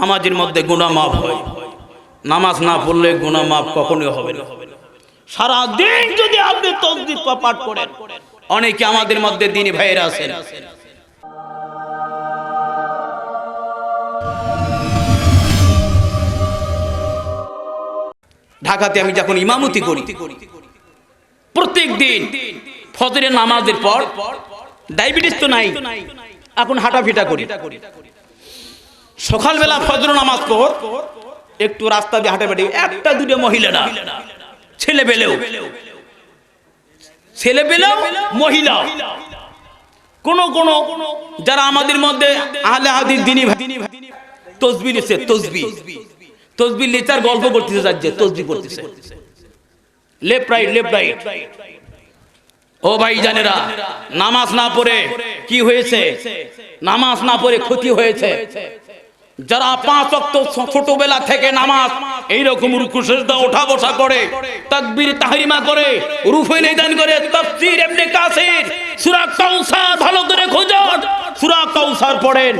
নামাজের মধ্যে গুণা মাফ হয়। নামাজ না পড়লে গুণা মাফ কখনোই হবে না। সারা দিন যদি আপনি তসবিহ পাঠ করেন, অনেকে আমাদের মধ্যে দিনী ভাইয়েরা আছেন। ঢাকাতে আমি যখন ইমামতি করি প্রত্যেক দিন ফজরের নামাজের পর ডায়াবেটিস তো নাই, এখন হাঁটাফিটা করি। সকালবেলা ফজর নামাজ পর একটু রাস্তা দিয়ে হাঁটা একটা দুটো মহিলা না। ছেলে পেলেও। ছেলে পেলেও মহিলা। কোন কোন, যারা আমাদের মধ্যে আহলে হাদিস, দিনী তসবি নিচ্ছে, তসবি। তসবি গল্প করতেছে তসবি করতেছে। Left, right left, right. ও ভাই জানেরা নামাজ না পড়ে কি হয়েছে? নামাজ না পড়ে ক্ষতি হয়েছে? যারা পাঁচ অক্ত ছোটবেলা থেকে নামাজ, এইরকম রুকু সেজদা, ওঠা বসা করে, তাকবীর তাহরিমা করে, রুফে নিদান করে, তাফসীর ইবনে কাসির, সূরা কাউসার, ভালো করে খোঁজুন সূরা কাউসার পড়েন।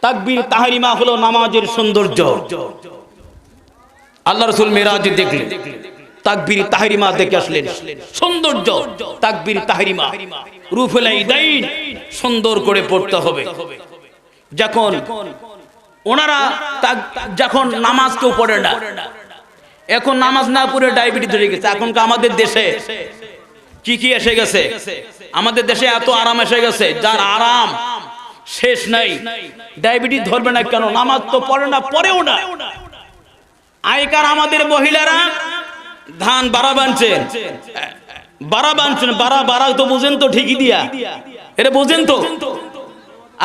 তাকবীর তাহরিমা হলো নামাজের সৌন্দর্য। আল্লাহ রাসূল মেরাজে দেখলেন। তাকবীর তাহরিমা দেখে আসলেন। সৌন্দর্য। তাকবীর তাহরিমা রুফুল ইদাইন সুন্দর করে পড়তে হবে। যখন ওনারা যখন নামাজ কেউ পড়ে না এখন নামাজ না পড়ে ডায়াবেটিস ধরে গেছে। এখনকার আমাদের দেশে কি কি এসে গেছে? আমাদের দেশে এত আরাম এসে গেছে, যার আরাম শেষ নাই। ডায়াবেটিস ধরবে না কেন? নামাজ তো পড়ে না, পড়েও না। আগেকার আমাদের মহিলারা ধান বাড়া বানছেন বাড়া বানছেন বাড়া বাড়া তো বুঝেন তো ঠিকই দিয়া। এটা বুঝেন তো?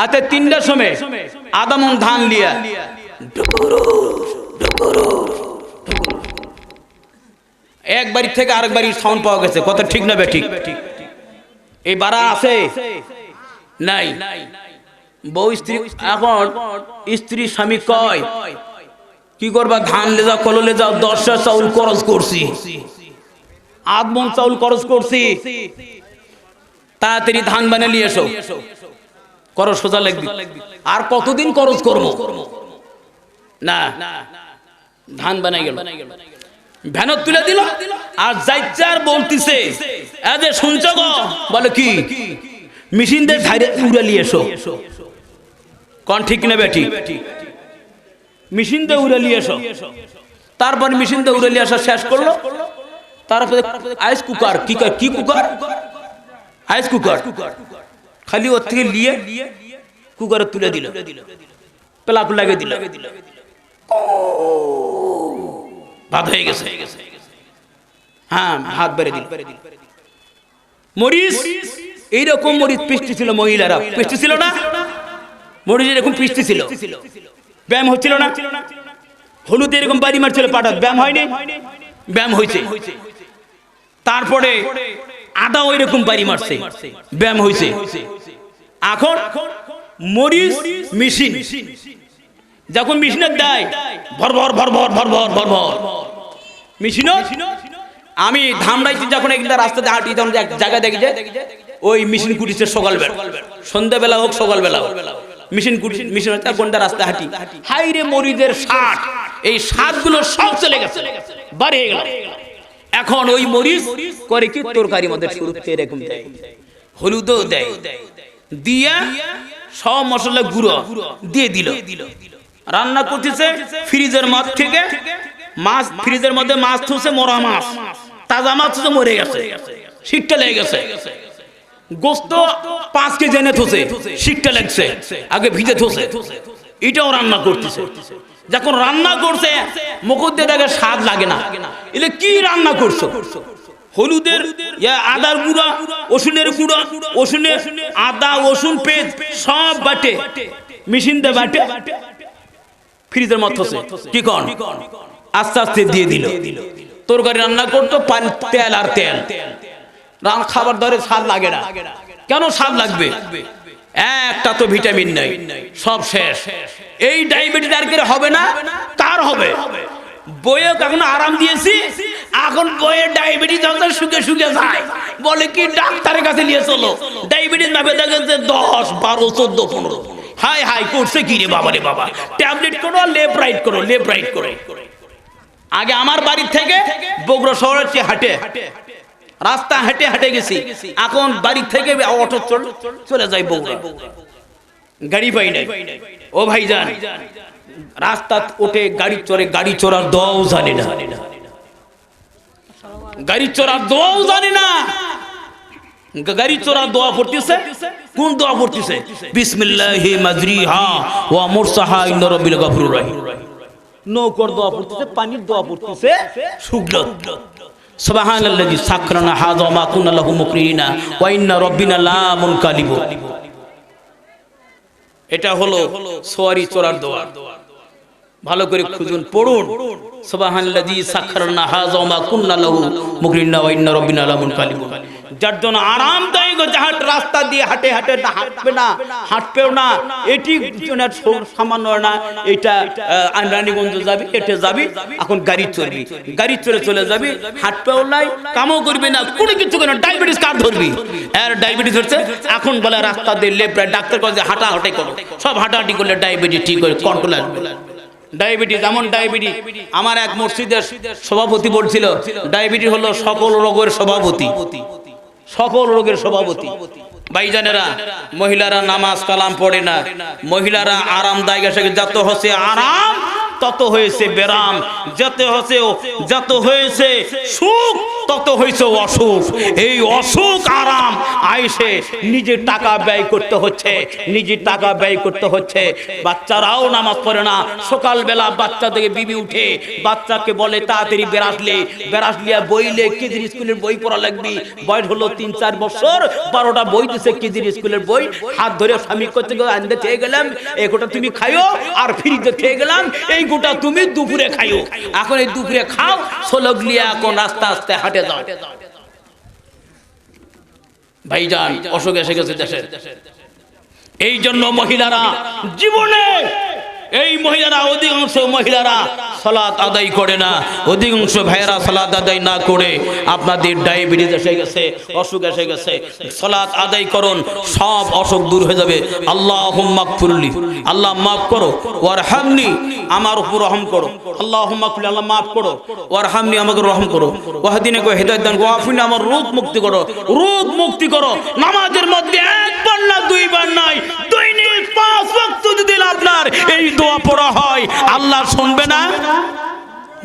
আতে তিনটার সময় আদামন ধান লিয়া। এক বাড়ি থেকে আরেক বাড়ির সাউন্ড পাওয়া গেছে। কথা ঠিক না ঠিক? এই বাড়া আছে? নাই। বউ, স্ত্রী, এখন স্ত্রী, স্বামী কয়, কি করবা? ধান লে যাও কলো লে যাও, দশটা চাউল খরচ করছি। আধ মন চাউল খরচ করছি। তাড়াতাড়ি ধান বানিয়ে নিয়ে এসো। করো, সোজা লাগবে আর কতদিন খরচ করব? না, ধান বানাই গেল। ভ্যানত তুলে দিল, আর যাইতে আর বলতিছে যে শুনছ গো? বলে, কি? মেশিন দিয়ে ধারে উড়ে নিয়ে এসো। কন, ঠিক নেবে, ঠিক। মেশিন দিয়ে উড়ে নিয়ে এসো। তারপর মেশিন দিয়ে উড়ে নিয়ে আসা শেষ করল। তারপরে আইস কুকার কি কি কুকার আইস কুকার খালি ওর থেকে নিয়ে কুকারে তুলে দিল। পেলাপ লাগে দিল। ভাত হয়ে গেছে। হ্যাঁ হাত বেড়ে দিল। মরিস এইরকম মরিচ পৃষ্টি ছিল মহিলারা। পৃষ্টি ছিল না? মরিচ এরকম পৃষ্টি ছিল। ব্যায়াম হচ্ছিল না? হলুদ এরকম বাড়ি মারছিল পাঠাত ব্যায়াম হয়নি? ব্যায়াম হয়েছে। তারপরে আদা ওই রকম বাড়ি মারছে। ব্যায়াম হয়েছে। এখন মরিচ মেশিন। যখন মেশিনের দেয়, ভর ভর ভর ভর ভর ভর ভর মেশিন আমি ধামড়াইছি যখন একটা রাস্তাতে হাঁটি, তখন এক জায়গায় দেখি যে ওই মেশিন কুটিছে সকালবেলা। সন্ধ্যাবেলা হোক, সকালবেলা হোক। মেশিন কুটি মেশিন হচ্ছে কোনটা রাস্তা হাঁটি। হাই রে মরিদের ষাট। এই ষাটগুলো সব চলে গেছে। বাড়িয়ে গেল। এখন ওই মরিচ করে কি তরকারি মধ্যে শুরুতে এরকম দেয়। হলুদও দেয়। দিয়া সব মশলা গুঁড়ো দিয়ে দিল। রান্না করতেছে ফ্রিজের মাছ থেকে, মাছ ফ্রিজের মধ্যে মাছ থুছে, মরা মাছ। তাজা মাছ থুছে, মরে গেছে। শীতটা লেগে গেছে। গোস্ত পাঁচ কেজি এনে থুছে শীতটা লাগছে, আগে ভিজে থুছে। এটাও রান্না করতেছে। যখন রান্না করছে দিয়ে দেখে স্বাদ লাগে না। এলে কি রান্না করছ? হলুদের আদার গুঁড়া, রসুনের গুঁড়া রসুনের আদা, রসুন, পেঁয়াজ, সব বাটে। মেশিন দিয়ে বাটে। ফ্রিজের মধ্যে কি কন? আস্তে আস্তে দিয়ে দিল। তরকারি রান্না করতো পানি, তেল আর তেল। খাবার ধরে স্বাদ লাগে না। কেন স্বাদ লাগবে? একটা তো ভিটামিন নাই। সব শেষ। এই ডায়াবেটিস আর হবে না? তার হবে। বইয়ে এখন আরাম দিয়েছি? এখন বইয়ে ডায়াবেটিস যত শুকে শুকে যায়, বলে কি ডাক্তারের কাছে নিয়ে চলো। ডায়াবেটিস নামে দেখেছে দশ, বারো, চোদ্দ, পনেরো। হাই হাই করছে কি রে বাবা রে বাবা? ট্যাবলেট করো লেফট রাইট করো লেফট রাইট করো। আগে আমার বাড়ি থেকে বগুড়া শহরের চেয়ে হাটে। রাস্তা হেঁটে হেঁটে গেছি। এখন বাড়ি থেকে অটো চলে যাই বগুড়া। গাড়ি পাই নাই। ও ভাই যান রাস্তা ওঠে গাড়ি চড়ে, গাড়ি চড়ার দোয়াও জানে না। গাড়ি চড়ার দোয়াও জানে না। গাড়ি চড়া দোয়া পড়তেছে? কোন দোয়া নৌকর এটা হলো সোয়ারি চোরার দোয়ার। দোয়া ভালো করে খুঁজুন পড়ুন। সুবহানাল্লাযী সাখরানা হাযা মা কুনা লাহু মুকরিনা ওয়া ইন্না রাব্বিনা লা মুনকালিবু যার জন্য আরামদায়ক রাস্তা দিয়ে হাঁটে হাঁটে না হাঁটবে না হাঁটবেও না। এটি সামান্য না এটা রানীগঞ্জ যাবি এটে যাবি এখন গাড়ি চড়বি। গাড়ি চড়ে চলে যাবি হাঁটবেও নাই কামও করবি না কোনো কিছু কেন ডায়াবেটিস কার ধরবি? আর ডায়াবেটিস হচ্ছে এখন বলে রাস্তা দিয়ে রাইট ডাক্তার কাছে হাঁটা হাঁটাই করো। সব হাঁটাহাঁটি করলে ডায়াবেটিস ঠিক করে কন্ট্রোল আসবে। ডায়াবেটিস, এমন ডায়াবেটিস। আমার এক মসজিদের সভাপতি বলছিল, ডায়াবেটিস হলো সকল রোগের সভাপতি। সকল রোগের সভাপতি। ভাইজানেরা, মহিলারা নামাজ কালাম পড়ে না। মহিলারা আরামদায়ক এসে যত হচ্ছে আরাম, তত হয়েছে বেরাম। যত হচ্ছে যত হয়েছে সুখ তত হয়েছে অসুখ। এই অসুখ আরাম আইসে নিজের টাকা ব্যয় করতে হচ্ছে নিজের টাকা ব্যয় করতে হচ্ছে। বাচ্চারাও নামাজ পড়ে না। সকালবেলা বাচ্চা থেকে বিবি উঠে, বাচ্চাকে বলে, তাড়াতাড়ি বেরাসলে, বেরাসলিয়া বইলে কেজির স্কুলের বই পড়া লাগবি। বয়স হলো তিন, চার বছর, বারোটা বই দিছে কেজির স্কুলের বই। হাত ধরে স্বামী করতে আনতে চেয়ে গেলাম এই গোটা তুমি খাইও আর ফ্রিজে খেয়ে গেলাম, এই গোটা তুমি দুপুরে খাইও এখন এই দুপুরে খাও, সোলগলিয়া এখন আস্তে আস্তে হাঁটে যাও ভাইজান অসুখ এসে গেছে দেশে। এই জন্য মহিলারা জীবনে এই মহিলারা, অধিকাংশ মহিলারা সালাত আদায় করে না। অধিকাংশ ভাইয়েরা সালাত আদায় না করে আপনাদের ডায়াবেটিস এসে গেছে, অসুখ এসে গেছে। সালাত আদায় করুন, সব অসুখ দূর হয়ে যাবে। আল্লাহ মাগফিরলি আল্লাহ মাফ করো ওর হামনি আমার উপর রহম করো। আল্লাহ মাগফিরলি আল্লাহ মাফ করো ওর হামনি আমাকে রহম করো। ওয়াহদিনে কো হেদায়েত দান ওয়াফিনি আমার রোগ মুক্তি করো। রোগ মুক্তি করো, নামাজের মধ্যে একবার না দুইবার নাই দৈনিক পাঁচ ওয়াক্ত যদি আপনার এই দোয়া পড়া হয়, আল্লাহ শুনবে না?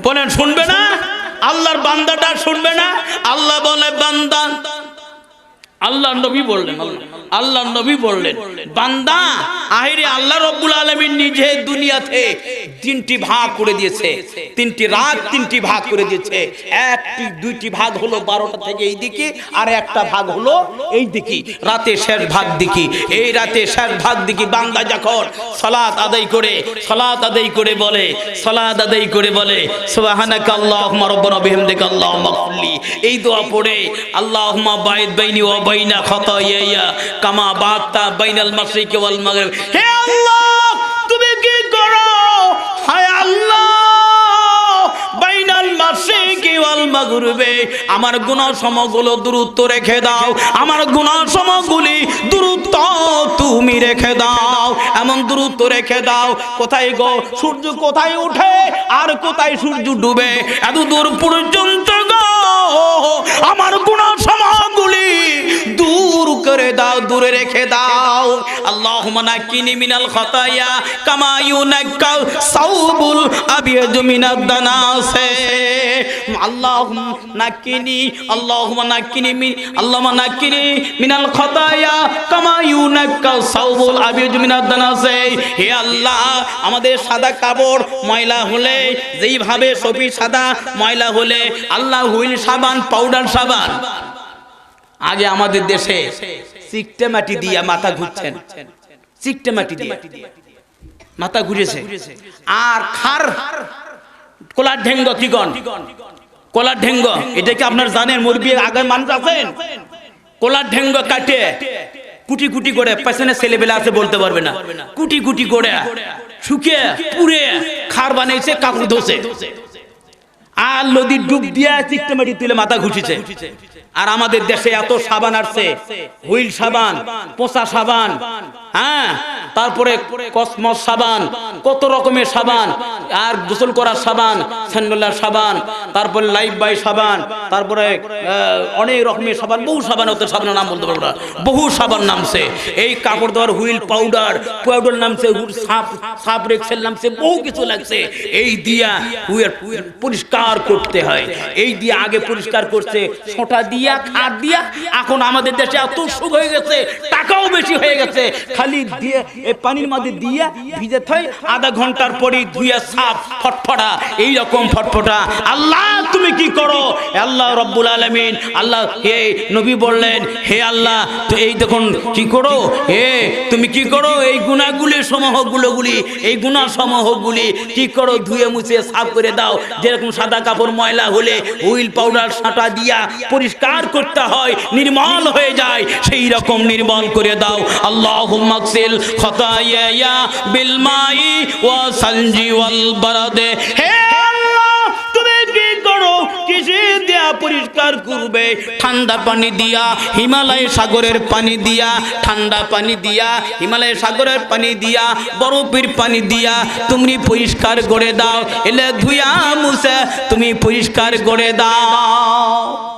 বলেন, শুনবে না? আল্লাহর বান্দাটা শুনবে না? আল্লাহ বলে, বান্দা আল্লাহ নবী বললেন, আল্লাহ নবী বললেন, বান্দা, আহিরে আল্লাহ রব্বুল আলমীর নিজে দুনিয়াতে তিনটি ভাগ করে দিয়েছে। তিনটি রাত, তিনটি ভাগ করে দিয়েছে। একটি, দুইটি ভাগ হলো বারোটা থেকে এই দিকে, আর একটা ভাগ হলো এই দিকে। রাতে শেষ ভাগ দিকে। এই রাতে শেষ ভাগ দিকে বান্দা যখন সালাত আদায় করে, সালাত আদায় করে বলে, সালাত আদায় করে বলে, সুবহানাকা আল্লাহুম্মা রাব্বানা বিহামদিকা গফিরলি। এই দোয়া পড়ে, আল্লাহুম্মা বাইদ বাইনি ওয়া কামা বাতা ওয়াল মাগরিব। হে আল্লাহ, তুমি কি করো? হায় আল্লাহ ওয়াল মাগরিবে, আমার গুনাহ সমগুলো দূরত্ব রেখে দাও। আমার গুনাহ সমগুলি দূরত্ব তুমি রেখে দাও। এমন দূরত্ব রেখে দাও, কোথায় গো সূর্য কোথায় ওঠে আর কোথায় সূর্য ডুবে? এত দূর পর্যন্ত গো, আমার গুনাহ সমগুলি রেখে দাও। আল্লাহুম্মা নাক্কিনি মিনাল খাতায়া, কামা ইউনাক্কাল সাউবুল আবিয়াদু মিনাদ দানাসে। আল্লাহুম্মা নাক্কিনি আল্লাহুম্মা নাক্কিনি মিন আল্লাহুম্মা নাক্কিনি মিনাল খাতায়া, কামা ইউনাক্কাল সাউবুল আবিয়াদু মিনাদ দানাসে। হে আল্লাহ, আমাদের সাদা কাপড় ময়লা হলে, যেইভাবে সফি সাদা ময়লা হলে, আল্লাহ হুইল সাবান, পাউডার সাবান। আগে আমাদের দেশে চিকটে মাটি দিয়া মাথা ঘুরছেন। চিকটে মাটি দিয়ে। মাথা ঘুরেছে। আর খার কোলার ঢেঙ্গ কিগন কোলার ঢেঙ্গ এটা কি আপনার জানেন মুরগি আগে মানুষ আছেন? কোলার ঢেঙ্গ কাটে। কুটি কুটি করে পেছনে ছেলেবেলা আছে বলতে পারবে না। কুটি কুটি করে শুকিয়ে পুড়ে খার বানাইছে কাপড় ধোসে আর নদীর ডুব দিয়া চিকটামাটি তুলে মাথা ঘুষিছে। আর আমাদের দেশে এত সাবান আসছে। হুইল সাবান পোষা সাবান। হ্যাঁ? তারপরে কসমস সাবান, কত রকমের সাবান, আর গোসল করার সাবান, স্যান্ডলার সাবান, তারপরে লাইফ বাই সাবান, তারপরে অনেক রকমের সাবান, বহু সাবান হতে সাবানের নাম বলতে পারব না, বহু সাবান নামছে, এই কাপড় দেওয়ার হুইল পাউডার পাউডার নামছে সাপ সাপ রেক্সেল নামছে, বহু কিছু লাগছে, এই দিয়া হুইল পরিষ্কার করতে হয়, এই দিয়ে আগে পরিষ্কার করছে ছোটা দিয়া, খাট দিয়া, এখন আমাদের দেশে এত সুখ হয়ে গেছে, টাকাও বেশি হয়ে গেছে, খালি দিয়ে এই পানির মধ্যে দিয়ে ভিজে থাই, আধা ঘণ্টার পরে ধুয়ে সাপ ফটফটা এই রকম ফটফটা। আল্লাহ, তুমি কি করো? আল্লাহ রব্বুল আলমিন, আল্লাহ, হে নবী বললেন, হে আল্লাহ, তো এই দেখুন, কি করো? হে তুমি কি করো? এই গুণাগুলি সমূহ গুলোগুলি এই গুণা সমূহগুলি কি করো? ধুয়ে মুছে সাফ করে দাও। যেরকম সাদা কাপড়, ময়লা হলে হুইল পাউডার সাঁটা দিয়া পরিষ্কার করতে হয়, নির্মল হয়ে যায় সেই রকম নির্মল করে দাও। আল্লাহ মাকসিল মাই ওয়া সালজি হে দিয়া পরিষ্কার করবে? ঠান্ডা পানি দিয়া, হিমালয় সাগরের পানি দিয়া, ঠান্ডা পানি দিয়া, হিমালয় সাগরের পানি দিয়া, বরফের পানি দিয়া, তুমি পরিষ্কার করে দাও। এলে ধুয়া মুছে, তুমি পরিষ্কার করে দাও।